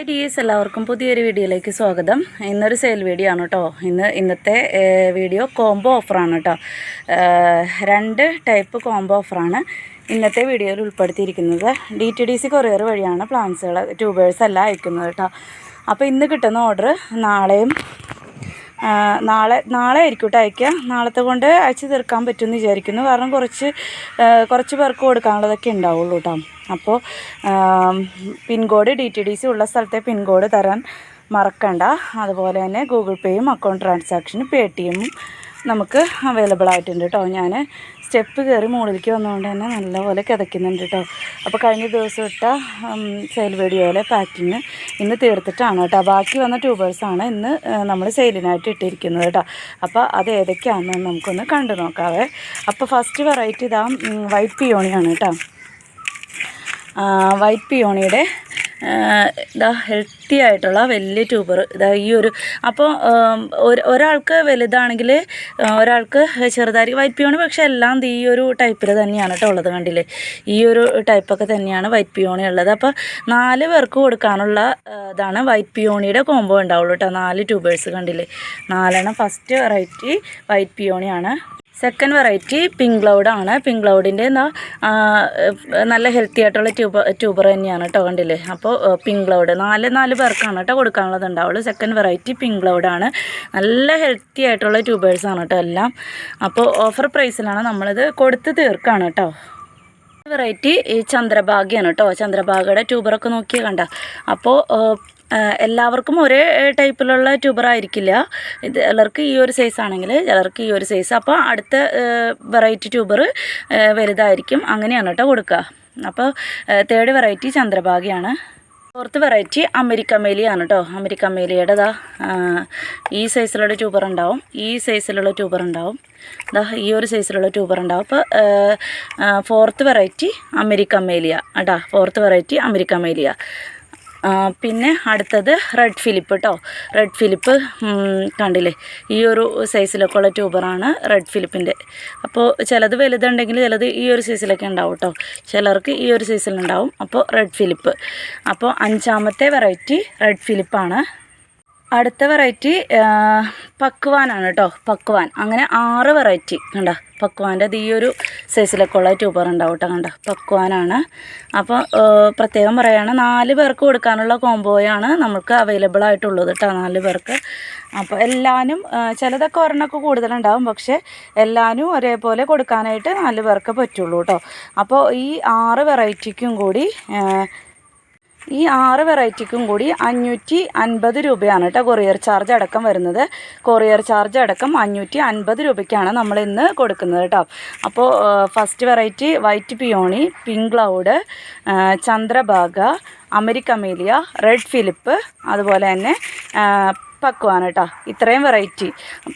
Hi S എല്ലാവർക്കും പുതിയൊരു വീഡിയോയിലേക്ക് സ്വാഗതം. ഇന്നൊരു സെയിൽ വീഡിയോ ആണ് കേട്ടോ ഇന്ന് ഇന്നത്തെ വീഡിയോ കോംബോ ഓഫറാണ് കേട്ടോ രണ്ട് ടൈപ്പ് കോംബോ ഓഫറാണ് ഇന്നത്തെ വീഡിയോയിൽ ഉൾപ്പെടുത്തിയിരിക്കുന്നത്. D T D C courier വഴിയാണ് പ്ലാൻസുകൾ ട്യൂബേഴ്സ് എല്ലാം അയക്കുന്നത് കേട്ടോ അപ്പോൾ ഇന്ന് കിട്ടുന്ന ഓർഡർ നാളെയും നാളെ നാളെ ആയിരിക്കും കേട്ടോ അയക്കുക നാളത്തെ കൊണ്ട് അയച്ചു തീർക്കാൻ പറ്റുമെന്ന് വിചാരിക്കുന്നു. കാരണം കുറച്ച് കുറച്ച് പേർക്ക് കൊടുക്കാനുള്ളതൊക്കെ ഉണ്ടാവുള്ളൂ കേട്ടോ അപ്പോൾ pincode D T D C ഉള്ള സ്ഥലത്തെ പിൻകോഡ് തരാൻ മറക്കണ്ട. അതുപോലെ തന്നെ ഗൂഗിൾ പേയും അക്കൗണ്ട് ട്രാൻസാക്ഷനും പേ ടി എമ്മും നമുക്ക് അവൈലബിൾ ആയിട്ടുണ്ട് കേട്ടോ ഞാൻ സ്റ്റെപ്പ് കയറി മുകളിലേക്ക് വന്നതുകൊണ്ട് തന്നെ നല്ലപോലെ കിതയ്ക്കുന്നുണ്ട് കേട്ടോ അപ്പോൾ കഴിഞ്ഞ ദിവസം ഇട്ട സെയിൽ വീഡിയോയിലെ പാക്കിങ് ഇന്ന് തീർത്തിട്ടാണ് കേട്ടോ ബാക്കി വന്ന ട്യൂബേഴ്സാണ് ഇന്ന് നമ്മൾ സെയിലിനായിട്ട് ഇട്ടിരിക്കുന്നത് കേട്ടോ അപ്പോൾ അത് ഏതൊക്കെയാണെന്ന് നമുക്കൊന്ന് കണ്ടു നോക്കാവേ. അപ്പോൾ ഫസ്റ്റ് വെറൈറ്റി ഇതാ വൈറ്റ് പിയോണിയാണ് കേട്ടോ വൈറ്റ് പിയോണിയുടെ ഇതാ ഹെൽത്തി ആയിട്ടുള്ള വലിയ ട്യൂബർ ഇതാ ഈ ഒരു അപ്പോൾ ഒരാൾക്ക് വലുതാണെങ്കിൽ ഒരാൾക്ക് ചെറുതായിരിക്കും വൈറ്റ് പിയോണി പക്ഷേ എല്ലാം ഈ ഒരു ടൈപ്പിൽ തന്നെയാണ് കേട്ടോ ഉള്ളത് കണ്ടില്ലേ? ഈ ഒരു ടൈപ്പൊക്കെ തന്നെയാണ് വൈറ്റ് പിയോണി ഉള്ളത്. അപ്പോൾ നാല് പേർക്ക് കൊടുക്കാനുള്ള ഇതാണ് വൈറ്റ് പിയോണിയുടെ കോംബോ ഉണ്ടാവുള്ളൂ കേട്ടോ നാല് ട്യൂബേഴ്സ് കണ്ടില്ലേ? നാലെണ്ണം ഫസ്റ്റ് വെറൈറ്റി വൈറ്റ് പിയോണിയാണ് സെക്കൻഡ് വെറൈറ്റി പിങ്ക് ക്ലൗഡാണ് പിങ്ക് ക്ലൗഡിന്റെ നല്ല ഹെൽത്തി ആയിട്ടുള്ള ട്യൂബർ ട്യൂബർ തന്നെയാണ് കേട്ടോ കണ്ടില്ലേ? അപ്പോൾ പിങ്ക് ക്ലൗഡ് നാല് നാല് പേർക്കാണ് കേട്ടോ കൊടുക്കാനുള്ളത് ഉണ്ടാവുള്ളൂ സെക്കൻഡ് വെറൈറ്റി പിങ്ക് ക്ലൗഡാണ് നല്ല ഹെൽത്തി ആയിട്ടുള്ള ട്യൂബേഴ്സാണ് കേട്ടോ എല്ലാം. അപ്പോൾ ഓഫർ പ്രൈസിലാണ് നമ്മളിത് കൊടുത്ത് തീർക്കാണ് കേട്ടോ വെറൈറ്റി ഈ ചന്ദ്രഭാഗ്യാണ് കേട്ടോ ചന്ദ്രഭാഗയുടെ ട്യൂബറൊക്കെ നോക്കിയാൽ കണ്ട. അപ്പോൾ എല്ലാവർക്കും ഒരേ ടൈപ്പിലുള്ള ട്യൂബർ ആയിരിക്കില്ല. ഇത് ചിലർക്ക് ഈ ഒരു സൈസ് ആണെങ്കിൽ ചിലർക്ക് ഈ ഒരു സൈസ് അപ്പോൾ അടുത്ത വെറൈറ്റി ട്യൂബർ വലുതായിരിക്കും. അങ്ങനെയാണ് കേട്ടോ കൊടുക്കുക അപ്പോൾ തേർഡ് വെറൈറ്റി ചന്ദ്രഭാഗിയാണ്. ഫോർത്ത് വെറൈറ്റി അമേരിക്ക മേലിയാണ് കേട്ടോ അമേരിക്ക മേലിയുടേതാ ഈ സൈസിലുള്ള ട്യൂബർ ഉണ്ടാവും. ഈ സൈസിലുള്ള ട്യൂബർ ഉണ്ടാവും. ഇതാ ഈ ഒരു സൈസിലുള്ള ട്യൂബർ ഉണ്ടാവും. അപ്പോൾ ഫോർത്ത് വെറൈറ്റി അമേരിക്ക മേലിയ കേട്ടോ ഫോർത്ത് വെറൈറ്റി അമേരിക്ക മേലിയ ആ, പിന്നെ അടുത്തത് റെഡ് ഫിലിപ്പ് കേട്ടോ റെഡ് ഫിലിപ്പ് കണ്ടില്ലേ? ഈ ഒരു സൈസിലൊക്കെ ഉള്ള ട്യൂബറാണ് റെഡ് ഫിലിപ്പിന്റെ അപ്പോൾ ചിലത് വലുതുണ്ടെങ്കിൽ ചിലത് ഈ ഒരു സൈസിലൊക്കെ ഉണ്ടാവും കേട്ടോ ചിലർക്ക് ഈ ഒരു സൈസിലുണ്ടാവും അപ്പോൾ റെഡ് ഫിലിപ്പ് അപ്പോൾ അഞ്ചാമത്തെ വെറൈറ്റി റെഡ് ഫിലിപ്പാണ് അടുത്ത വെറൈറ്റി പക്വാനാണ് കേട്ടോ പക്വാൻ. അങ്ങനെ ആറ് വെറൈറ്റി കണ്ട? പക്വാന്റെ ഈ ഒരു സൈസിലൊക്കെ ഉള്ള ട്യൂബർ ഉണ്ടാവും കേട്ടോ കണ്ട? പക്വാനാണ്. അപ്പോൾ പ്രത്യേകം പറയുകയാണ് നാല് പേർക്ക് കൊടുക്കാനുള്ള കോംബോയാണ് നമുക്ക് അവൈലബിൾ ആയിട്ടുള്ളത് കേട്ടോ നാല് പേർക്ക്. അപ്പോൾ എല്ലാവരും ചിലതൊക്കെ ഒരെണ്ണമൊക്കെ കൂടുതലുണ്ടാവും. പക്ഷേ എല്ലാവരും ഒരേപോലെ കൊടുക്കാനായിട്ട് നാല് പേർക്ക് പറ്റുള്ളൂ കേട്ടോ അപ്പോൾ ഈ ആറ് വെറൈറ്റിക്കും കൂടി ഈ ആറ് വെറൈറ്റിക്കും കൂടി അഞ്ഞൂറ്റി അൻപത് രൂപയാണ് കേട്ടോ കൊറിയർ ചാർജ് അടക്കം വരുന്നത്. കൊറിയർ ചാർജ് അടക്കം അഞ്ഞൂറ്റി അൻപത് രൂപയ്ക്കാണ് നമ്മൾ ഇന്ന് കൊടുക്കുന്നത് കേട്ടോ. അപ്പോൾ first variety white peony pink cloud Chandrabhaga അമേരിക്കമേലിയ red Philip അതുപോലെ തന്നെ ആ, പക്വാണ് കേട്ടോ ഇത്രയും വെറൈറ്റി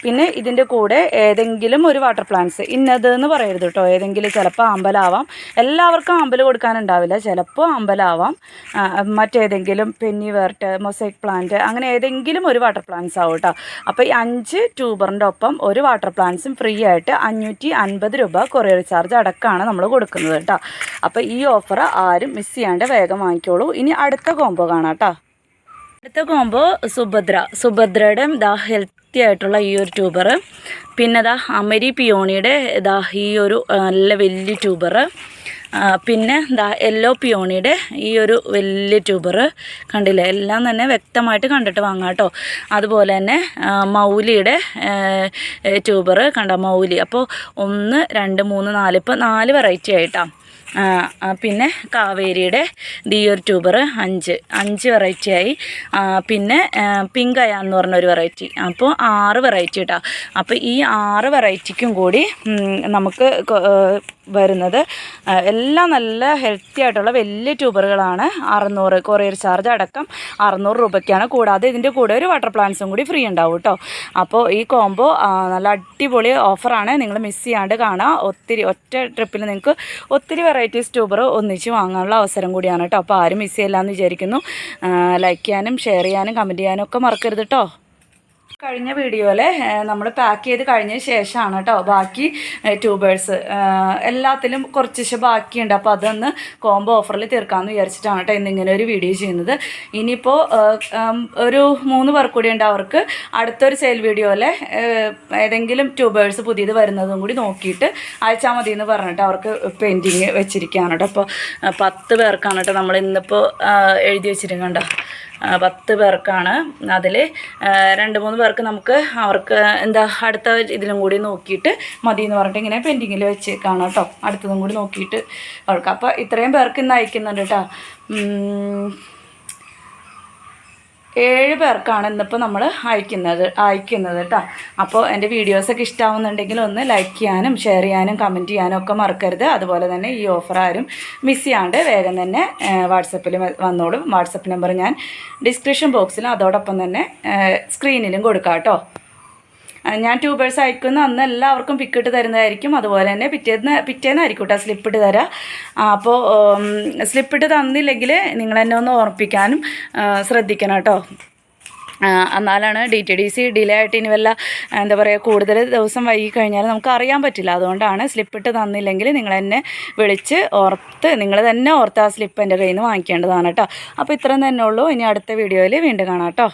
പിന്നെ ഇതിന്റെ കൂടെ ഏതെങ്കിലും ഒരു വാട്ടർ പ്ലാന്റ്സ് ഇന്നത് എന്ന് പറയരുത് കേട്ടോ ഏതെങ്കിലും ചിലപ്പോൾ അമ്പലാവാം. എല്ലാവർക്കും അമ്പൽ കൊടുക്കാനുണ്ടാവില്ല. ചിലപ്പോൾ അമ്പലാവാം. മറ്റേതെങ്കിലും പെന്നി വേർട്ട് മൊസൈക്ക് പ്ലാന്റ് അങ്ങനെ ഏതെങ്കിലും ഒരു വാട്ടർ പ്ലാന്റ്സ് ആവും കേട്ടോ അപ്പോൾ ഈ അഞ്ച് ട്യൂബറിന്റെ ഒപ്പം ഒരു വാട്ടർ പ്ലാന്റ്സും ഫ്രീ ആയിട്ട് അഞ്ഞൂറ്റി അൻപത് രൂപ കൊറിയർ ചാർജ് അടക്കമാണ് നമ്മൾ കൊടുക്കുന്നത് കേട്ടോ അപ്പോൾ ഈ ഓഫർ ആരും മിസ് ചെയ്യാണ്ട് വേഗം വാങ്ങിക്കോളൂ. ഇനി അടുത്ത കോംബോ കാണാം കേട്ടോ അടുത്ത കോമ്പോ സുഭദ്ര. സുഭദ്രയുടെ ദാ ഹെൽത്തി ആയിട്ടുള്ള ഈ ഒരു ട്യൂബർ പിന്നെ ദാ അമരി പിയോണിയുടെ ദാ ഈ ഒരു നല്ല വലിയ ട്യൂബർ പിന്നെ ദാ യെല്ലോ പിയോണിയുടെ ഈ ഒരു വലിയ ട്യൂബർ കണ്ടില്ലേ? എല്ലാം തന്നെ വ്യക്തമായിട്ട് കണ്ടിട്ട് വാങ്ങാം കേട്ടോ. അതുപോലെ തന്നെ മൗലിയുടെ ട്യൂബർ കണ്ട? മൗലി. അപ്പോൾ ഒന്ന് രണ്ട് മൂന്ന് നാല്. ഇപ്പോൾ നാല് വെറൈറ്റി ആയിട്ടാണ് പിന്നെ കാവേരിയുടെ ദിയർ ട്യൂബർ അഞ്ച് അഞ്ച് വെറൈറ്റി ആയി. പിന്നെ പിങ്ക് അയ എന്ന് പറഞ്ഞൊരു വെറൈറ്റി അപ്പോൾ ആറ് വെറൈറ്റി കേട്ടോ അപ്പോൾ ഈ ആറ് വെറൈറ്റിക്കും കൂടി നമുക്ക് വരുന്നത് എല്ലാം നല്ല ഹെൽത്തി ആയിട്ടുള്ള വലിയ ട്യൂബറുകളാണ്. അറുന്നൂറ് കൊറിയർ ചാർജ് അടക്കം അറുന്നൂറ് രൂപയ്ക്കാണ്. കൂടാതെ ഇതിന്റെ കൂടെ ഒരു വാട്ടർ പ്ലാന്റ്സും കൂടി ഫ്രീ ഉണ്ടാവും കേട്ടോ അപ്പോൾ ഈ കോംബോ നല്ല അടിപൊളി ഓഫറാണ് നിങ്ങൾ മിസ് ചെയ്യാണ്ട് കാണാം. ഒത്തിരി ഒറ്റ ട്രിപ്പിൽ നിങ്ങൾക്ക് ഒത്തിരി വെറൈറ്റീസ് ട്യൂബർ ഒന്നിച്ച് വാങ്ങാനുള്ള അവസരം കൂടിയാണ് കേട്ടോ. അപ്പോൾ ആരും മിസ് ചെയ്യില്ല എന്ന് വിചാരിക്കുന്നു ലൈക്ക് ചെയ്യാനും ഷെയർ ചെയ്യാനും കമന്റ് ചെയ്യാനും ഒക്കെ മറക്കരുത് കേട്ടോ. കഴിഞ്ഞ വീഡിയോയിൽ നമ്മൾ പാക്ക് ചെയ്ത് കഴിഞ്ഞ ശേഷമാണ് കേട്ടോ ബാക്കി ട്യൂബേഴ്സ് എല്ലാത്തിലും കുറച്ച് ബാക്കിയുണ്ട്. അപ്പോൾ അതൊന്ന് കോംബോ ഓഫറിൽ തീർക്കാമെന്ന് വിചാരിച്ചിട്ടാണ് കേട്ടോ ഇന്നിങ്ങനെ ഒരു വീഡിയോ ചെയ്യുന്നത്. ഇനിയിപ്പോൾ ഒരു മൂന്ന് പേർ കൂടി ഉണ്ട് അവർക്ക്. അടുത്തൊരു സെയിൽ വീഡിയോയിലെ ഏതെങ്കിലും ട്യൂബേഴ്സ് പുതിയത് വരുന്നതും കൂടി നോക്കിയിട്ട് അയച്ചാൽ മതി എന്ന് പറഞ്ഞിട്ട് അവർക്ക് പെയിന്റിങ് വെച്ചിരിക്കുകയാണ് കേട്ടോ അപ്പോൾ പത്ത് പേർക്കാണ് കേട്ടോ നമ്മൾ ഇന്നിപ്പോൾ എഴുതി വെച്ചിരിക്കണ്ട പത്ത് പേർക്കാണ് അതിൽ രണ്ട് മൂന്ന് പേർക്ക് നമുക്ക് അവർക്ക് എന്താ അടുത്ത ഇതിലും കൂടി നോക്കിയിട്ട് മതി എന്ന് പറഞ്ഞിട്ട് ഇങ്ങനെ പെൻഡിങ്ങിൽ വെച്ചേക്കാണ് കേട്ടോ. അടുത്തതും കൂടി നോക്കിയിട്ട് അവർക്ക്. അപ്പോൾ ഇത്രയും പേർക്ക് ഇന്ന് അയക്കുന്നുണ്ട് കേട്ടോ. ഏഴ് പേർക്കാണ് ഇന്നിപ്പോൾ നമ്മൾ അയക്കുന്നത് അയക്കുന്നത് കേട്ടോ അപ്പോൾ എന്റെ വീഡിയോസൊക്കെ ഇഷ്ടമാവുന്നുണ്ടെങ്കിൽ ഒന്ന് ലൈക്ക് ചെയ്യാനും ഷെയർ ചെയ്യാനും കമന്റ് ചെയ്യാനും ഒക്കെ മറക്കരുത്. അതുപോലെ തന്നെ ഈ ഓഫർ ആരും മിസ് ചെയ്യാണ്ട് വേഗം തന്നെ വാട്സപ്പിൽ വന്നോളും. വാട്സപ്പ് നമ്പർ ഞാൻ ഡിസ്ക്രിപ്ഷൻ ബോക്സിലും അതോടൊപ്പം തന്നെ സ്ക്രീനിലും കൊടുക്കാം കേട്ടോ ഞാൻ ട്യൂബേഴ്സ് അയക്കുന്ന അന്ന് എല്ലാവർക്കും പിക്ക് ഇട്ട് തരുന്നതായിരിക്കും. അതുപോലെ തന്നെ പിറ്റേന്ന് പിറ്റേന്നായിരിക്കും കേട്ടോ സ്ലിപ്പിട്ട് തരാം. അപ്പോൾ സ്ലിപ്പിട്ട് തന്നില്ലെങ്കിൽ നിങ്ങൾ എന്നെ ഒന്ന് ഓർപ്പിക്കാനും ശ്രദ്ധിക്കണം കേട്ടോ എന്നാലാണ് D T D C delay ആയിട്ട് ഇനി വല്ല എന്താ പറയുക കൂടുതൽ ദിവസം വൈകി കഴിഞ്ഞാൽ നമുക്ക് അറിയാൻ പറ്റില്ല. അതുകൊണ്ടാണ് സ്ലിപ്പിട്ട് തന്നില്ലെങ്കിൽ നിങ്ങൾ എന്നെ വിളിച്ച് ഓർത്ത് നിങ്ങൾ തന്നെ ഓർത്ത് ആ സ്ലിപ്പ് എന്റെ കയ്യിൽ നിന്ന് വാങ്ങിക്കേണ്ടതാണ് കേട്ടോ അപ്പോൾ ഇത്രയും തന്നെ ഉള്ളൂ. ഇനി അടുത്ത വീഡിയോയിൽ വീണ്ടും കാണാം കേട്ടോ